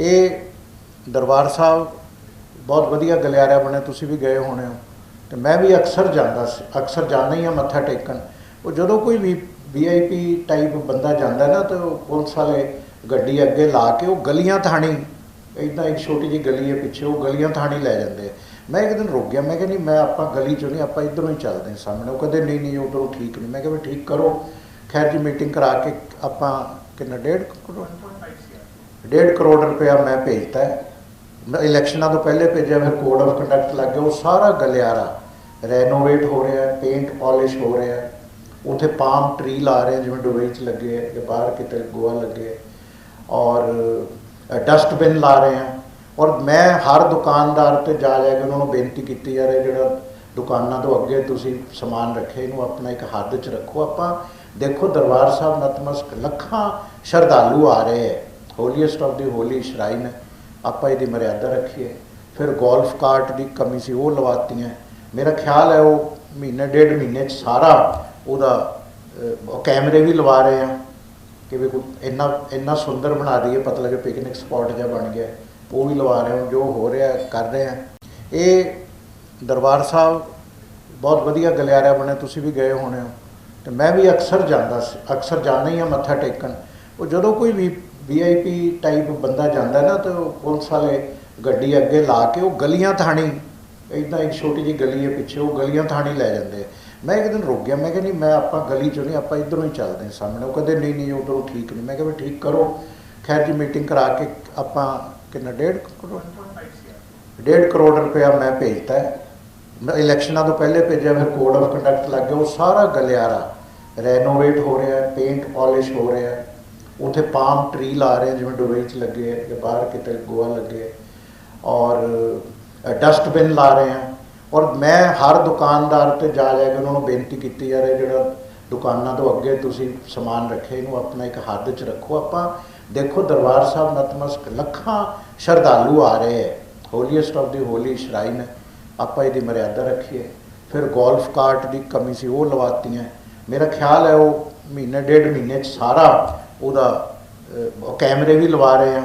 ਇਹ ਦਰਬਾਰ ਸਾਹਿਬ ਬਹੁਤ ਵਧੀਆ ਗਲਿਆਰਾ ਬਣਿਆ, ਤੁਸੀਂ ਵੀ ਗਏ ਹੋਣੇ ਹੋ। ਤੇ ਮੈਂ ਵੀ ਅਕਸਰ ਜਾਂਦਾ ਸੀ, ਅਕਸਰ ਜਾਂਦਾ ਹੀ ਆ ਮੱਥਾ ਟੇਕਣ। ਉਹ ਜਦੋਂ ਕੋਈ ਵੀ ਵੀਆਈਪੀ ਟਾਈਪ ਬੰਦਾ ਜਾਂਦਾ ਨਾ, ਤਾਂ ਉਹ ਪੁਲਿਸ ਵਾਲੇ ਗੱਡੀ ਅੱਗੇ ਲਾ ਕੇ ਉਹ ਗਲੀਆਂ ਥਾਣੀ ਇਦਾਂ ਇੱਕ ਛੋਟੀ ਜਿਹੀ ਗਲੀ ਹੈ ਪਿੱਛੇ, ਉਹ ਗਲੀਆਂ ਥਾਣੀ ਲੈ ਜਾਂਦੇ ਆ। ਮੈਂ ਇੱਕ ਦਿਨ ਰੁਕ ਗਿਆ, ਮੈਂ ਕਿਹਾ, ਨਹੀਂ, ਮੈਂ ਆਪਾਂ ਗਲੀ ਚੋਂ ਨਹੀਂ, ਆਪਾਂ ਇਧਰੋਂ ਹੀ ਚੱਲਦੇ ਸਾਹਮਣੇ। ਉਹ ਕਹਿੰਦੇ, ਨਹੀਂ ਨਹੀਂ, ਉਧਰੋਂ ਠੀਕ ਨਹੀਂ। ਮੈਂ ਕਿਹਾ, ਵੀ ਠੀਕ ਕਰੋ। ਖੈਰ ਜੀ ਮੀਟਿੰਗ ਕਰਾ ਕੇ ਆਪਾਂ ਕਿੰਨਾ, ਡੇਢ ਕਰੋੜ ਡੇਢ ਕਰੋੜ ਰੁਪਇਆ ਮੈਂ ਭੇਜਤਾ ਹੈ। ਮੈਂ ਇਲੈਕਸ਼ਨਾਂ ਤੋਂ ਪਹਿਲੇ ਭੇਜਿਆ ਫਿਰ ਕੋਡ ਆਫ ਕੰਡਕਟ ਲੱਗ ਗਿਆ, ਉਹ ਸਾਰਾ ਗਲਿਆਰਾ ਰੈਨੋਵੇਟ ਹੋ ਰਿਹਾ ਹੈ ਪੇਂਟ ਪਾਲਿਸ਼ ਹੋ ਰਿਹਾ ਹੈ। ਉਥੇ ਪਾਮ ਟਰੀ ਲਾ ਰਹੇ ਜਿਵੇਂ ਦੁਬਈ ਚ ਲੱਗੇ ਹੈ, ਜਾਂ ਬਾਹਰ ਕਿਤੇ ਗੋਆ ਲੱਗੇ ਔਰ ਡਸਟਬਿਨ ਲਾ ਰਹੇ ਆ ਔਰ ਮੈਂ ਹਰ ਦੁਕਾਨਦਾਰ ਤੇ ਜਾ ਜਾ ਕੇ ਉਹਨਾਂ ਨੂੰ ਬੇਨਤੀ ਕੀਤੀ, ਯਾਰ ਇਹ ਜਿਹੜਾ ਦੁਕਾਨਾਂ ਤੋਂ ਅੱਗੇ ਤੁਸੀਂ ਸਮਾਨ ਰੱਖੇ, ਇਹਨੂੰ ਆਪਣਾ ਇੱਕ ਹੱਦ 'ਚ ਰੱਖੋ। ਆਪਾਂ ਦੇਖੋ ਦਰਬਾਰ ਸਾਹਿਬ ਨਤਮਸਤਕ, ਲੱਖਾਂ ਸ਼ਰਧਾਲੂ ਆ ਰਹੇ ਹੈ। ਹੋਲੀਐਸਟ ਆਫ ਦੀ ਹੋਲੀ ਸ਼ਰਾਈਨ ਹੈ। ਆਪਾਂ ਇਹਦੀ ਮਰਿਆਦਾ ਰੱਖੀਏ ਫਿਰ ਗੋਲਫ ਕਾਰਟ ਦੀ ਕਮੀ ਸੀ, ਉਹ ਲਵਾਤੀਆਂ ਮੇਰਾ ਖਿਆਲ ਹੈ ਉਹ ਮਹੀਨੇ, ਡੇਢ ਮਹੀਨੇ 'ਚ ਸਾਰਾ ਉਹਦਾ ਕੈਮਰੇ ਵੀ ਲਵਾ ਰਹੇ ਆ ਕਿ ਵੀ ਕੋਈ ਇੰਨਾ ਇੰਨਾ ਸੁੰਦਰ ਬਣਾ ਦਈਏ, ਪਤਾ ਲੱਗੇ ਪਿਕਨਿਕ ਸਪੌਟ ਜਿਹਾ ਬਣ ਗਿਆ ਉਹ ਵੀ ਲਵਾ ਰਹੇ ਹਾਂ ਜੋ ਹੋ ਰਿਹਾ ਕਰ ਰਹੇ ਹਾਂ ਇਹ ਦਰਬਾਰ ਸਾਹਿਬ ਬਹੁਤ ਵਧੀਆ ਗਲਿਆਰਾ ਬਣਿਆ, ਤੁਸੀਂ ਵੀ ਗਏ ਹੋਣੇ ਹੋ। ਤੇ ਮੈਂ ਵੀ ਅਕਸਰ ਜਾਂਦਾ ਸੀ, ਅਕਸਰ ਜਾਂਦਾ ਹੀ ਆ ਮੱਥਾ ਟੇਕਣ। ਉਹ ਜਦੋਂ ਕੋਈ ਵੀ ਵੀਆਈਪੀ ਟਾਈਪ ਬੰਦਾ ਜਾਂਦਾ ਨਾ ਤਾਂ ਪੁਲਿਸ ਵਾਲੇ ਗੱਡੀ ਅੱਗੇ ਲਾ ਕੇ ਉਹ ਗਲੀਆਂ ਥਾਣੀ ਇਦਾਂ ਇੱਕ ਛੋਟੀ ਜਿਹੀ ਗਲੀ ਹੈ ਪਿੱਛੇ, ਉਹ ਗਲੀਆਂ ਥਾਣੀ ਲੈ ਜਾਂਦੇ ਆ। ਮੈਂ ਇੱਕ ਦਿਨ ਰੁਕ ਗਿਆ, ਮੈਂ ਕਿਹਾ ਨਹੀਂ ਮੈਂ ਆਪਾਂ ਗਲੀ ਚੋਂ ਨਹੀਂ, ਆਪਾਂ ਇਧਰੋਂ ਹੀ ਚੱਲਦੇ ਹਾਂ ਸਾਹਮਣੇ। ਉਹ ਕਹਿੰਦੇ, ਨਹੀਂ ਨਹੀਂ, ਉਧਰੋਂ ਠੀਕ ਨਹੀਂ। ਮੈਂ ਕਿਹਾ ਵੀ ਠੀਕ ਕਰੋ। ਖੈਰ ਜੀ ਮੀਟਿੰਗ ਕਰਾ ਕੇ ਆਪਾਂ ਕਿੰਨਾ, ਡੇਢ ਕਰੋੜ? ਡੇਢ ਕਰੋੜ ਰੁਪਇਆ ਮੈਂ ਭੇਜਤਾ ਮੈਂ ਇਲੈਕਸ਼ਨਾਂ ਤੋਂ ਪਹਿਲੇ ਭੇਜਿਆ ਫਿਰ ਕੋਡ ਆਫ ਕੰਡਕਟ ਲੱਗ ਗਿਆ। ਉਹ ਸਾਰਾ ਗਲਿਆਰਾ ਰੈਨੋਵੇਟ ਹੋ ਰਿਹਾ ਪੇਂਟ ਪਾਲਿਸ਼ ਹੋ ਰਿਹਾ ਉਥੇ ਪਾਮ ਟਰੀ ਲਾ ਰਹੇ ਜਿਵੇਂ ਦੁਬਈ ਚ ਲੱਗੇ ਹੈ ਜਾਂ ਬਾਹਰ ਕਿਤੇ ਗੋਆ ਲੱਗੇ ਔਰ ਡਸਟਬਿਨ ਲਾ ਰਹੇ ਆ। ਔਰ ਮੈਂ ਹਰ ਦੁਕਾਨਦਾਰ ਤੇ ਜਾ ਜਾ ਕੇ ਉਹਨਾਂ ਨੂੰ ਬੇਨਤੀ ਕੀਤੀ ਯਾਰ, ਇਹ ਜਿਹੜਾ ਦੁਕਾਨਾਂ ਤੋਂ ਅੱਗੇ ਤੁਸੀਂ ਸਮਾਨ ਰੱਖੇ, ਇਹਨੂੰ ਆਪਣਾ ਇੱਕ ਹੱਦ 'ਚ ਰੱਖੋ। ਆਪਾਂ ਦੇਖੋ, ਦਰਬਾਰ ਸਾਹਿਬ ਨਤਮਸਤਕ ਲੱਖਾਂ ਸ਼ਰਧਾਲੂ ਆ ਰਹੇ ਹੈ ਹੋਲੀਐਸਟ ਆਫ ਦੀ ਹੋਲੀ ਸ਼ਰਾਈਨ ਆਪਾਂ ਇਹਦੀ ਮਰਿਆਦਾ ਰੱਖੀਏ। ਫਿਰ ਗੋਲਫ ਕਾਰਟ ਦੀ ਕਮੀ ਸੀ, ਉਹ ਲਵਾਤੀਆਂ। ਮੇਰਾ ਖਿਆਲ ਹੈ ਉਹ ਮਹੀਨੇ, ਡੇਢ ਮਹੀਨੇ 'ਚ ਸਾਰਾ ਉਹਦਾ ਕੈਮਰੇ ਵੀ ਲਵਾ ਰਹੇ ਆ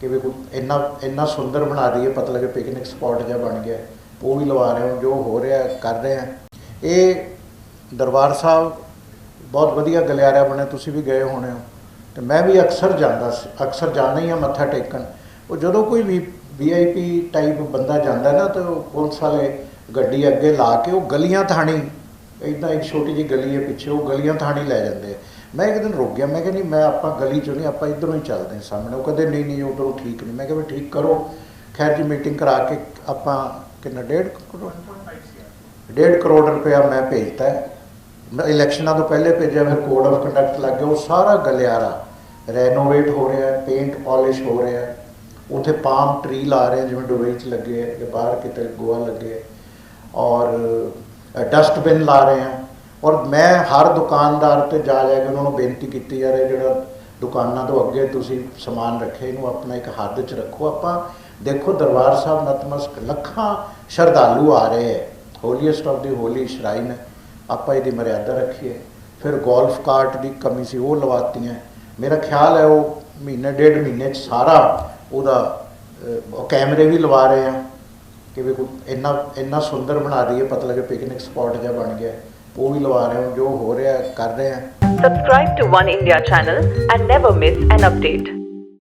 ਕਿ ਵੀ ਕੋਈ ਇੰਨਾ ਇੰਨਾ ਸੁੰਦਰ ਬਣਾ ਰਹੀ ਹੈ ਪਤਾ ਲੱਗੇ ਪਿਕਨਿਕ ਸਪੌਟ ਜਿਹਾ ਬਣ ਗਿਆ। ਉਹ ਵੀ ਲਵਾ ਰਹੇ ਹਾਂ ਜੋ ਹੋ ਰਿਹਾ, ਕਰ ਰਹੇ ਹਾਂ ਇਹ ਦਰਬਾਰ ਸਾਹਿਬ ਬਹੁਤ ਵਧੀਆ ਗਲਿਆਰਾ ਬਣਿਆ, ਤੁਸੀਂ ਵੀ ਗਏ ਹੋਣੇ ਹੋ। ਤੇ ਮੈਂ ਵੀ ਅਕਸਰ ਜਾਂਦਾ ਸੀ, ਅਕਸਰ ਜਾਂਦਾ ਹੀ ਆ, ਮੱਥਾ ਟੇਕਣ। ਉਹ ਜਦੋਂ ਕੋਈ ਵੀ ਵੀਆਈਪੀ ਟਾਈਪ ਬੰਦਾ ਜਾਂਦਾ ਨਾ, ਤਾਂ ਪੁਲਿਸ ਵਾਲੇ ਗੱਡੀ ਅੱਗੇ ਲਾ ਕੇ ਉਹ ਗਲੀਆਂ ਥਾਣੀ ਇਦਾਂ ਇੱਕ ਛੋਟੀ ਜਿਹੀ ਗਲੀ ਹੈ ਪਿੱਛੇ, ਉਹ ਗਲੀਆਂ ਥਾਣੀ ਲੈ ਜਾਂਦੇ ਆ। ਮੈਂ ਇੱਕ ਦਿਨ ਰੁਕ ਗਿਆ, ਮੈਂ ਕਿਹਾ ਨਹੀਂ, ਮੈਂ ਆਪਾਂ ਗਲੀ ਚੋਂ ਨਹੀਂ, ਆਪਾਂ ਇਧਰੋਂ ਹੀ ਚੱਲਦੇ ਹਾਂ ਸਾਹਮਣੇ। ਉਹ ਕਹਿੰਦੇ, ਨਹੀਂ ਨਹੀਂ ਉਧਰੋਂ ਠੀਕ ਨਹੀਂ। ਮੈਂ ਕਿਹਾ ਵੀ ਠੀਕ ਕਰੋ। ਖੈਰ ਜੀ ਮੀਟਿੰਗ ਕਰਾ ਕੇ ਆਪਾਂ ਕਿੰਨਾ, ਡੇਢ ਕਰੋੜ? ਡੇਢ ਕਰੋੜ ਰੁਪਇਆ ਮੈਂ ਭੇਜਤਾ। ਮੈਂ ਇਲੈਕਸ਼ਨਾਂ ਤੋਂ ਪਹਿਲੇ ਭੇਜਿਆ, ਫਿਰ ਕੋਡ ਆਫ ਕੰਡਕਟ ਲੱਗ ਗਿਆ। ਉਹ ਸਾਰਾ ਗਲਿਆਰਾ ਰੈਨੋਵੇਟ ਹੋ ਰਿਹਾ ਹੈ ਪੇਂਟ ਪਾਲਿਸ਼ ਹੋ ਰਿਹਾ। ਹੈ ਉਥੇ ਪਾਮ ਟਰੀ ਲਾ ਰਹੇ ਜਿਵੇਂ ਦੁਬਈ ਚ ਲੱਗੇ ਹੈ ਜਾਂ ਬਾਹਰ ਕਿਤੇ ਗੋਆ ਲੱਗੇ ਔਰ ਡਸਟਬਿਨ ਲਾ ਰਹੇ ਆ ਔਰ ਮੈਂ ਹਰ ਦੁਕਾਨਦਾਰ ਤੇ ਜਾ ਜਾ ਕੇ ਉਹਨਾਂ ਨੂੰ ਬੇਨਤੀ ਕੀਤੀ ਯਾਰ ਇਹ ਜਿਹੜਾ ਦੁਕਾਨਾਂ ਤੋਂ ਅੱਗੇ ਤੁਸੀਂ ਸਮਾਨ ਰੱਖੇ, ਇਹਨੂੰ ਆਪਣਾ ਇੱਕ ਹੱਦ 'ਚ ਰੱਖੋ। ਆਪਾਂ ਦੇਖੋ ਦਰਬਾਰ ਸਾਹਿਬ ਨਤਮਸਤਕ ਲੱਖਾਂ ਸ਼ਰਧਾਲੂ ਆ ਰਹੇ ਹੈ। ਹੋਲੀਐਸਟ ਆਫ ਦੀ ਹੋਲੀ ਸ਼ਰਾਈਨ ਆਪਾਂ ਇਹਦੀ ਮਰਿਆਦਾ ਰੱਖੀਏ। ਫਿਰ ਗੋਲਫ ਕਾਰਟ ਦੀ ਕਮੀ ਸੀ, ਉਹ ਲਵਾਤੀਆਂ ਮੇਰਾ ਖਿਆਲ ਹੈ ਉਹ ਮਹੀਨੇ, ਡੇਢ ਮਹੀਨੇ 'ਚ ਸਾਰਾ ਉਹਦਾ ਕੈਮਰੇ ਵੀ ਲਵਾ ਰਹੇ ਆ। ਕਿ ਵੀ ਇੰਨਾ ਇੰਨਾ ਸੁੰਦਰ ਬਣਾ ਦਈਏ, ਪਤਾ ਲੱਗੇ ਪਿਕਨਿਕ ਸਪੌਟ ਜਿਹਾ ਬਣ ਗਿਆ ਉਹ ਵੀ ਲਵਾ ਰਹੇ ਹਾਂ ਜੋ ਹੋ ਰਿਹਾ ਕਰ ਰਹੇ ਹਾਂ subscribe to One India channel and never miss an update